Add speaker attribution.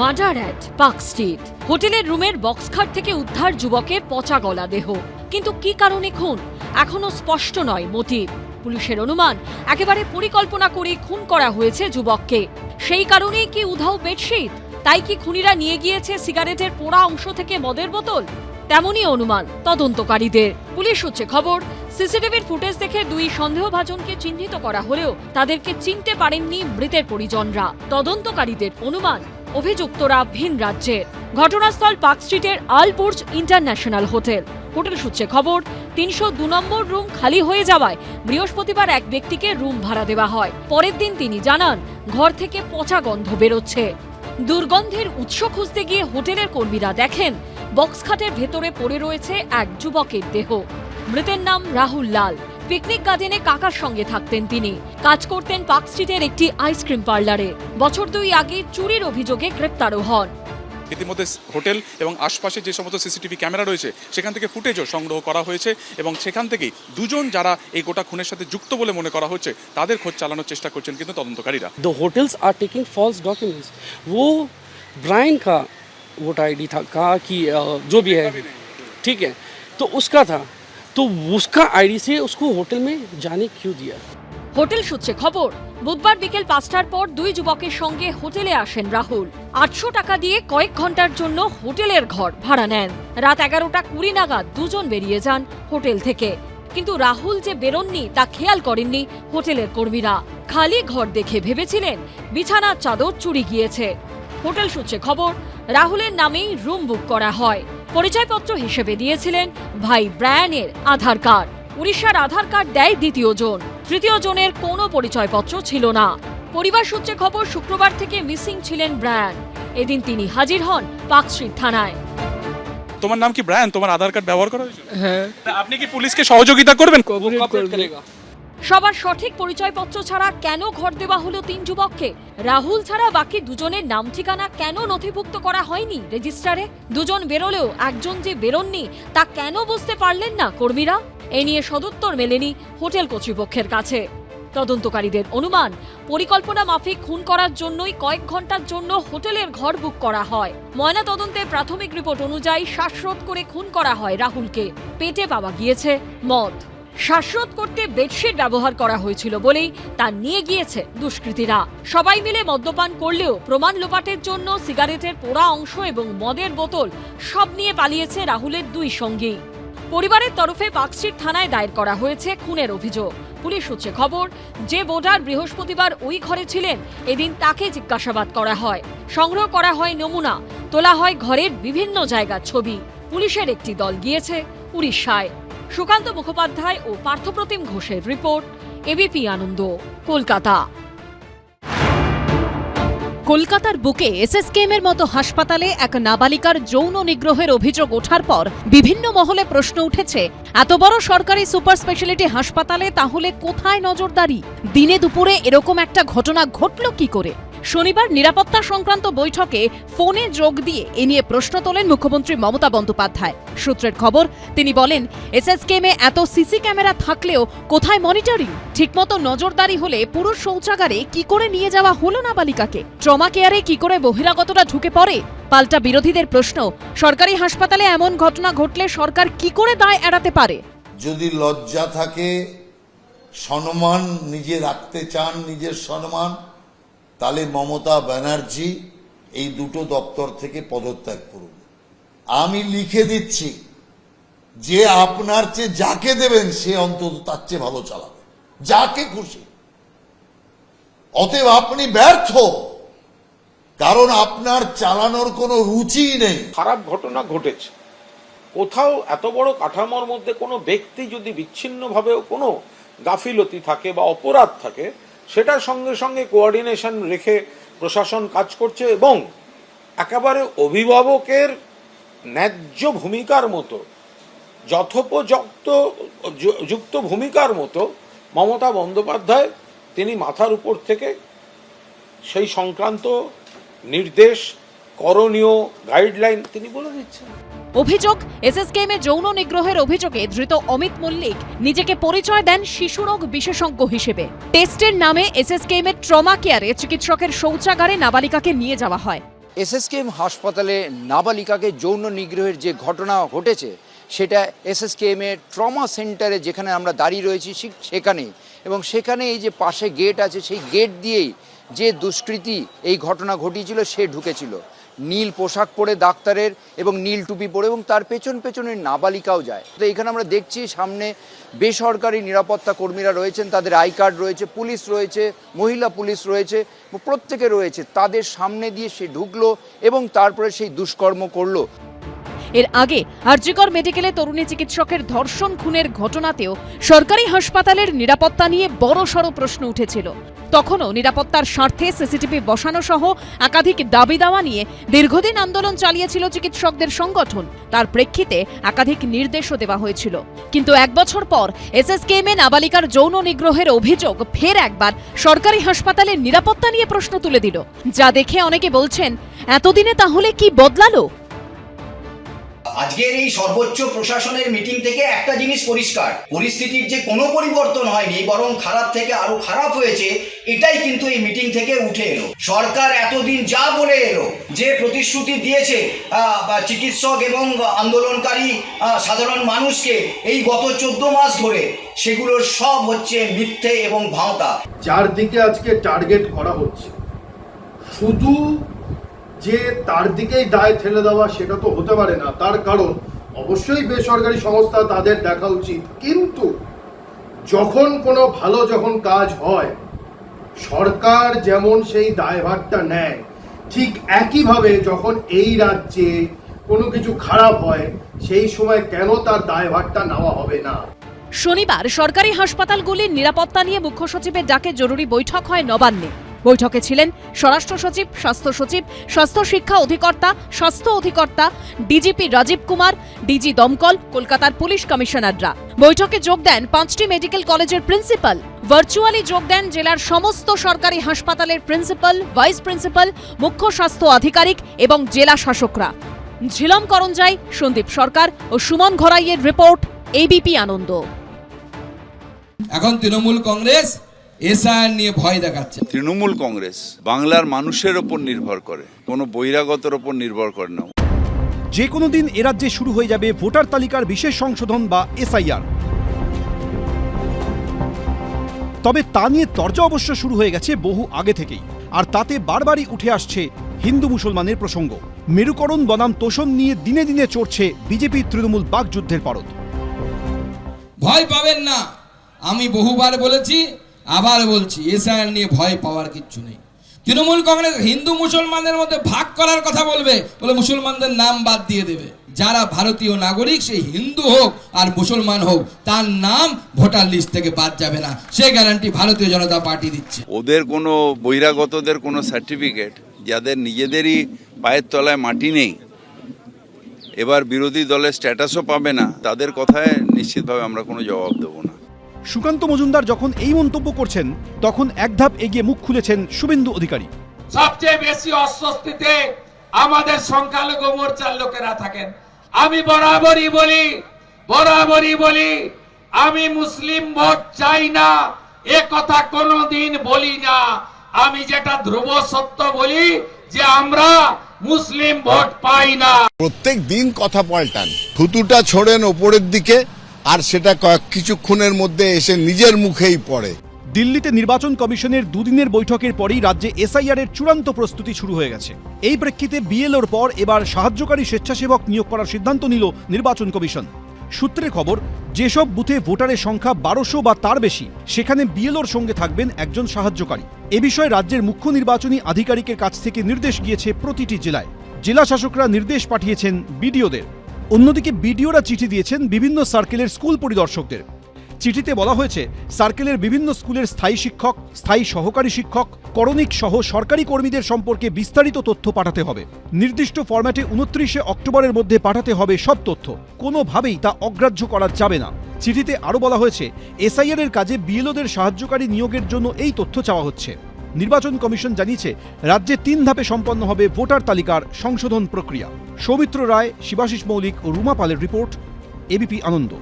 Speaker 1: Murder at park street. হোটেলের রুমের বক্সখাট থেকে উদ্ধার যুবকের পচা গলা দেহ। কিন্তু কি কারণে খুন? এখনও স্পষ্ট নয় মোটিভ। পুলিশের অনুমান, একেবারে পরিকল্পনা করে খুন করা হয়েছে যুবককে। সেই কারণেই কি উধাও বেডশিট? তাই কি খুনিরা নিয়ে গিয়েছে সিগারেটের পোড়া অংশ থেকে মদের বোতল? তেমনই অনুমান তদন্তকারীদের। পুলিশ হচ্ছে খবর, সিসিটিভির ফুটেজ দেখে দুই সন্দেহভাজনকে চিহ্নিত করা হলেও তাদেরকে চিনতে পারেননি মৃতের পরিজনরা। তদন্তকারীদের অনুমান অভিযুক্তরা ভিন রাজ্যের। ঘটনাস্থল পার্ক স্ট্রিটের আলবুর্জ ইন্টারন্যাশনাল হোটেল। হোটেল সূত্রে খবর, তিনশো দু নম্বর রুম খালি হয়ে যাওয়ায় বৃহস্পতিবার এক ব্যক্তিকে রুম ভাড়া দেওয়া হয়। পরের দিন তিনি জানান, ঘর থেকে পচা গন্ধ বেরোচ্ছে। দুর্গন্ধের উৎস খুঁজতে গিয়ে হোটেলের কর্মীরা দেখেন বক্স খাটের ভেতরে পড়ে রয়েছে এক যুবকের দেহ। মৃতের নাম রাহুল লাল। পিকনিক গার্ডেনে কাকার সঙ্গে থাকতেন তিনি কাজ করতেন পার্ক স্ট্রিটের একটি আইসক্রিম পার্লারে বছর দুই আগে চুরির অভিযোগে গ্রেপ্তারও হন
Speaker 2: ইতিমধ্যে হোটেল এবং আশপাশে যে সমস্ত সিসিটিভি ক্যামেরা রয়েছে সেখান থেকে ফুটেজও সংগ্রহ করা হয়েছে এবং সেখান থেকেই দুজন যারা এই গোটা খুনের সাথে যুক্ত বলে মনে করা হচ্ছে তাদের খোঁজ চালানোর চেষ্টা করছেন কিন্তু তদন্তকারীরা
Speaker 3: the hotels are taking false documents वो ब्राइन का वोटर आईडी था कहा कि अ, जो भी है ठीक है तो उसका था तो उसका आईडी से उसको होटल में जाने क्यों दिया
Speaker 1: হোটেল সূত্রে খবর বুধবার বিকেল পাঁচটার পর দুই যুবকের সঙ্গে হোটেলে আসেন রাহুল আটশো টাকা দিয়ে কয়েক ঘন্টার জন্য হোটেলের ঘর ভাড়া নেন রাত এগারোটা কুড়ি নাগাদ দুজন বেরিয়ে যান হোটেল থেকে কিন্তু রাহুল যে বেরোননি তা খেয়াল করেননি হোটেলের কর্মীরা খালি ঘর দেখে ভেবেছিলেন বিছানার চাদর চুরি গিয়েছে হোটেল সূত্রে খবর রাহুলের নামেই রুম বুক করা হয় পরিচয়পত্র হিসেবে দিয়েছিলেন ভাই ব্রায়ানের আধার কার্ড। উড়িষ্যার আধার কার্ড দেয় দ্বিতীয় জন। তৃতীয় জনের কোনো পরিচয়পত্র ছিল না। পরিবার সূত্রে খবর শুক্রবার থেকে মিসিং ছিলেন ব্রায়ান। এদিন তিনি হাজির হন পার্কস্ট্রিট থানায়।
Speaker 2: তোমার নাম কি ব্রায়ান? তোমার আধার কার্ড ব্যবহার করা হয়েছে?
Speaker 4: হ্যাঁ।
Speaker 2: আপনি কি পুলিশকে সহযোগিতা করবেন?
Speaker 1: সবার সঠিক পরিচয়পত্র ছাড়া কেন ঘর দেওয়া হলো তিন যুবককে? রাহুল ছাড়া বাকি দুজনের নাম ঠিকানা কেন নথিভুক্ত করা হয়নি রেজিস্টারে? দুজন বেরোলেও একজন যে বেরোননি, তা কেন বুঝতে পারলেন না কর্মীরা? এ নিয়ে সদুত্তর মেলেনি হোটেল কর্তৃপক্ষের কাছে। তদন্তকারীদের অনুমান, পরিকল্পনা মাফিক খুন করার জন্যই কয়েক ঘণ্টার জন্য হোটেলের ঘর বুক করা হয়। ময়না তদন্তের প্রাথমিক রিপোর্ট অনুযায়ী শ্বাসরোধ করে খুন করা হয় রাহুলকে। পেটে পাওয়া গিয়েছে, মদ। শ্বাসরোধ করতে বেডশিট ব্যবহার করা হয়েছিল বলেই তা নিয়ে গিয়েছে দুষ্কৃতীরা। সবাই মিলে মদ্যপান করলেও প্রমাণ লোপাটের জন্য সিগারেটের পোড়া অংশ এবং মদের বোতল সব নিয়ে পালিয়েছে রাহুলের দুই সঙ্গী পরিবারের তরফে পার্কস্ট্রিট থানায় দায়ের করা হয়েছে খুনের অভিযোগ। পুলিশ সূত্রে খবর, যে ভোটার বৃহস্পতিবার ওই ঘরে ছিলেন, এদিন তাকে জিজ্ঞাসাবাদ করা হয়। সংগ্রহ করা হয় নমুনা, তোলা হয় ঘরের বিভিন্ন জায়গার ছবি। পুলিশের একটি দল গিয়েছে উড়িষ্যায়। সুকান্ত মুখোপাধ্যায় ও পার্থপ্রতিম ঘোষের রিপোর্ট, এবিপি আনন্দ, কলকাতা।
Speaker 5: কলকাতার বুকে এসএসকেএমের মতো হাসপাতালে এক নাবালিকার যৌন নিগ্রহের অভিযোগ ওঠার পর বিভিন্ন মহলে প্রশ্ন উঠেছে, এত বড় সরকারি সুপার স্পেশালিটি হাসপাতালে তাহলে কোথায় নজরদারি? দিনে দুপুরে এরকম একটা ঘটনা ঘটল কি করে? শনিবার নিরাপত্তা সংক্রান্ত বৈঠকে ফোনে যোগ দিয়ে এ নিয়ে প্রশ্ন তোলেন মুখ্যমন্ত্রী মমতা বন্দ্যোপাধ্যায়। সূত্রের খবর, তিনি বলেন এসএসকেএমে এত সিসি ক্যামেরা থাকলেও কোথায় মনিটরিং? ঠিকমতো নজরদারি হলে পুরো শৌচাগারে কি করে নিয়ে যাওয়া হলো নাবালিকাকে ট্রমা কেয়ারে কি করে বহিরাগতরা ঢুকে পড়ে? পাল্টা বিরোধীদের প্রশ্ন, সরকারি হাসপাতালে এমন ঘটনা ঘটলে সরকার কি করে দায় এড়াতে পারে?
Speaker 6: যদি লজ্জা থাকে সম্মান নিজে রাখতে চান, নিজের সম্মান তাহলে মমতা ব্যানার্জি এই দুটো দপ্তর থেকে পদত্যাগ করুন। আমি লিখে দিচ্ছি, যে আপনার চেয়ে যাকে দেবেন, সে অন্তত তার চেয়ে ভালো চালাবে। যাকে খুশি। অতএব আপনি ব্যর্থ। কারণ আপনার চালানোর কোনো রুচিই নেই।
Speaker 7: খারাপ ঘটনা ঘটেছে। কোথাও এত বড় কাঠামোর মধ্যে কোনো ব্যক্তি যদি বিচ্ছিন্নভাবেও কোনো গাফিলতি থাকে বা অপরাধ থাকে সেটার সঙ্গে সঙ্গে কোঅর্ডিনেশন রেখে প্রশাসন কাজ করছে এবং একেবারে অভিভাবকের ন্যায্য ভূমিকার মতো, যথোপযুক্ত যুক্ত ভূমিকার মতো মমতা বন্দ্যোপাধ্যায় তিনি মাথার উপর থেকে সেই সংক্রান্ত নির্দেশ করণীয় গাইডলাইন তিনি বলে দিচ্ছেন।
Speaker 5: অভিযোগ এসএসকেএমে যৌন নিগ্রহের অভিযোগে ধৃত অমিত মল্লিক নিজেকে পরিচয় দেন শিশুরোগ বিশেষজ্ঞ হিসেবে। টেস্টের নামে এসএসকেএম এর ট্রমা কেয়ারে চিকিৎসকের শৌচাগারে নাবালিকাকে নিয়ে যাওয়া হয়।
Speaker 4: এসএসকেএম হাসপাতালে নাবালিকাকে যৌন নিগ্রহের যে ঘটনা ঘটেছে সেটা এসএসকেএম এর ট্রমা সেন্টারে যেখানে আমরা দাঁড়িয়ে রয়েছি ঠিক সেখানেই। এবং সেখানে এই যে পাশে গেট আছে সেই গেট দিয়েই যে দুষ্কৃতী এই ঘটনা ঘটিয়েছিল সে ঢুকেছিল। নীল পোশাক পরে ডাক্তারের এবং নীল টুপি পরে এবং তার পেছন পেছনে নাবালিকাও যায়। তো এখানে আমরা দেখছি সামনে বেসরকারি নিরাপত্তা কর্মীরা রয়েছেন, তাদের আই কার্ড রয়েছে, পুলিশ রয়েছে, মহিলা পুলিশ রয়েছে, প্রত্যেকে রয়েছে। তাদের সামনে দিয়ে সে ঢুকলো এবং তারপরে সেই দুষ্কর্ম করল।
Speaker 5: এর আগে আরজিকর মেডিকেলে তরুণী চিকিৎসকের ধর্ষণ খুনের ঘটনাতেও সরকারি হাসপাতালের নিরাপত্তা নিয়ে বড় সড় প্রশ্ন উঠেছিল। তখনও নিরাপত্তার স্বার্থে সিসিটিভি বসানো সহ একাধিক দাবি দাওয়া নিয়ে দীর্ঘদিন আন্দোলন চালিয়েছিল চিকিৎসকদের সংগঠন। তার প্রেক্ষিতে একাধিক নির্দেশও দেওয়া হয়েছিল। কিন্তু এক বছর পর এসএসকেএমে নাবালিকার যৌন নিগ্রহের অভিযোগ ফের একবার সরকারি হাসপাতালের নিরাপত্তা নিয়ে প্রশ্ন তুলে দিল। যা দেখে অনেকে বলছেন, এতদিনে তাহলে কি বদলালো?
Speaker 8: আজকের এই সর্বোচ্চ প্রশাসনের মিটিং থেকে একটা জিনিস পরিষ্কার। পরিস্থিতির যে কোনো পরিবর্তন হয়নি, বরং খারাপ থেকে আরও খারাপ হয়েছে, এটাই কিন্তু এই মিটিং থেকে উঠে এলো। সরকার এতদিন যা বলে এলো, যে প্রতিশ্রুতি দিয়েছে চিকিৎসক এবং আন্দোলনকারী সাধারণ মানুষকে এই গত চোদ্দ মাস ধরে, সেগুলোর সব হচ্ছে মিথ্যে এবং ভাঁওতা।
Speaker 9: যার দিকে আজকে টার্গেট করা হচ্ছে। শুধু যে তার দিকেই দায় ঠেলে দেওয়া সেটা তো হতে পারে না। তার কারণ, অবশ্যই বেসরকারি সংস্থা তাদের দেখা উচিত। কিন্তু যখন কোনো ভালো যখন কাজ হয়, সরকার যেমন সেই দায়ভারটা নেয়, ঠিক একইভাবে যখন এই রাজ্যে কোনো কিছু খারাপ হয়, সেই সময় কেন তার দায়ভারটা নেওয়া হবে না?
Speaker 5: শনিবার সরকারি হাসপাতালগুলির নিরাপত্তা নিয়ে মুখ্য সচিবের ডাকে জরুরি বৈঠক হয় নবান্নে। বৈঠকে ছিলেন স্বরাষ্ট্র সচিব, স্বাস্থ্য সচিব, স্বাস্থ্য শিক্ষা অধিকর্তা, স্বাস্থ্য অধিকর্তা, ডিজিপি রাজীব কুমার, ডিজি দমকল, কলকাতার পুলিশ কমিশনাররা। বৈঠকে যোগ দেন পাঁচটি মেডিকেল কলেজের প্রিন্সিপাল। ভার্চুয়ালি যোগ দেন জেলার সমস্ত সরকারি হাসপাতালের প্রিন্সিপাল, ভাইস প্রিন্সিপাল, মুখ্য স্বাস্থ্য আধিকারিক এবং জেলা শাসকরা। ঝিলম করঞ্জাই, সন্দীপ সরকার ও সুমন ঘরাইয়ের রিপোর্ট এবিপি আনন্দ।
Speaker 10: এখন তৃণমূল কংগ্রেস এসআইআর নিয়ে ভয় দেখাচ্ছে।
Speaker 11: তৃণমূল কংগ্রেস বাংলার মানুষের ওপর নির্ভর করে কোনো বহিরাগতের ওপর নির্ভর করে না।
Speaker 12: যে কোনো দিন এ রাজ্যে শুরু হয়ে যাবে ভোটার তালিকার বিশেষ সংশোধন বা এসআইআর। তবে তা নিয়ে তর্জা অবশ্য শুরু হয়ে গেছে বহু আগে থেকেই আর তাতে বারবারই উঠে আসছে হিন্দু মুসলমানের প্রসঙ্গ। মেরুকরণ বনাম তোষণ নিয়ে দিনে দিনে চড়ছে বিজেপি তৃণমূল বাকযুদ্ধের পারদ
Speaker 10: ভয় পাবেন না। আমি বহুবার বলেছি আবার বলছি এসআইআর নিয়ে ভয় পাওয়ার কিচ্ছু নেই। তৃণমূল কংগ্রেস হিন্দু মুসলমানদের মধ্যে ভাগ করার কথা বলবে, বলে মুসলমানদের নাম বাদ দিয়ে দেবে। যারা ভারতীয় নাগরিক, সে হিন্দু হোক আর মুসলমান হোক, তার নাম ভোটার লিস্ট থেকে বাদ যাবে না। সে গ্যারান্টি ভারতীয় জনতা পার্টি দিচ্ছে।
Speaker 11: ওদের কোনো বহিরাগতদের কোনো সার্টিফিকেট যাদের নিজেদেরই পায়ের তলায় মাটি নেই, এবার বিরোধী দলের স্ট্যাটাসও পাবে না, তাদের কথায় নিশ্চিতভাবে আমরা কোনো জবাব দেবো না।
Speaker 12: সুকান্ত মজুমদার যখন এই মন্তব্য করছেন তখন এক ধাপ এগিয়ে মুখ খুলেছেন শুভেন্দু অধিকারী।
Speaker 10: সবচেয়ে বেশি অস্বস্তিতে আমাদের সংখ্যালঘু মোর্চার লোকেরা থাকেন। আমি বরাবরই বলি বরাবরই বলি আমি মুসলিম ভোট চাই না এ কথা কোনোদিন বলি না। আমি যেটা ধ্রুব সত্য বলি যে আমরা মুসলিম ভোট পাই না।
Speaker 6: প্রত্যেক দিন কথা পাল্টান। থুতুটা ছোড়েন ওপরের দিকে আর সেটা কয়েক- কিছুক্ষণের মধ্যে এসে নিজের মুখেই পড়ে।
Speaker 12: দিল্লিতে নির্বাচন কমিশনের দুদিনের বৈঠকের পরই রাজ্যে এসআইআর এর চূড়ান্ত প্রস্তুতি শুরু হয়ে গেছে। এই প্রেক্ষিতে বিএলওর পর এবার সাহায্যকারী স্বেচ্ছাসেবক নিয়োগ করার সিদ্ধান্ত নিল নির্বাচন কমিশন। সূত্রে খবর, যেসব বুথে ভোটারের সংখ্যা বারোশো বা তার বেশি, সেখানে বিএলওর সঙ্গে থাকবেন একজন সাহায্যকারী। এ বিষয়ে রাজ্যের মুখ্য নির্বাচনী আধিকারিকের কাছ থেকে নির্দেশ গিয়েছে প্রতিটি জেলায়। জেলা শাসকরা নির্দেশ পাঠিয়েছেন বিডিওদের। অন্যদিকে বিডিওরা চিঠি দিয়েছেন বিভিন্ন সার্কেলের স্কুল পরিদর্শকদের। চিঠিতে বলা হয়েছে, সার্কেলের বিভিন্ন স্কুলের স্থায়ী শিক্ষক, স্থায়ী সহকারী শিক্ষক, করণিক সহ সরকারি কর্মীদের সম্পর্কে বিস্তারিত তথ্য পাঠাতে হবে। নির্দিষ্ট ফরম্যাটে উনত্রিশে অক্টোবরের মধ্যে পাঠাতে হবে সব তথ্য। কোনোভাবেই তা অগ্রাহ্য করা যাবে না। চিঠিতে আরও বলা হয়েছে, এসআইআর এর কাজে বিএলওদের সাহায্যকারী নিয়োগের জন্য এই তথ্য চাওয়া হচ্ছে। নির্বাচন কমিশন জানিয়েছে, রাজ্যে তিন ধাপে সম্পন্ন হবে ভোটার তালিকার সংশোধন প্রক্রিয়া। সৌমিত্র রায় শিবাশিস মৌলিক ও রুমা পালের রিপোর্ট এবিপি আনন্দ।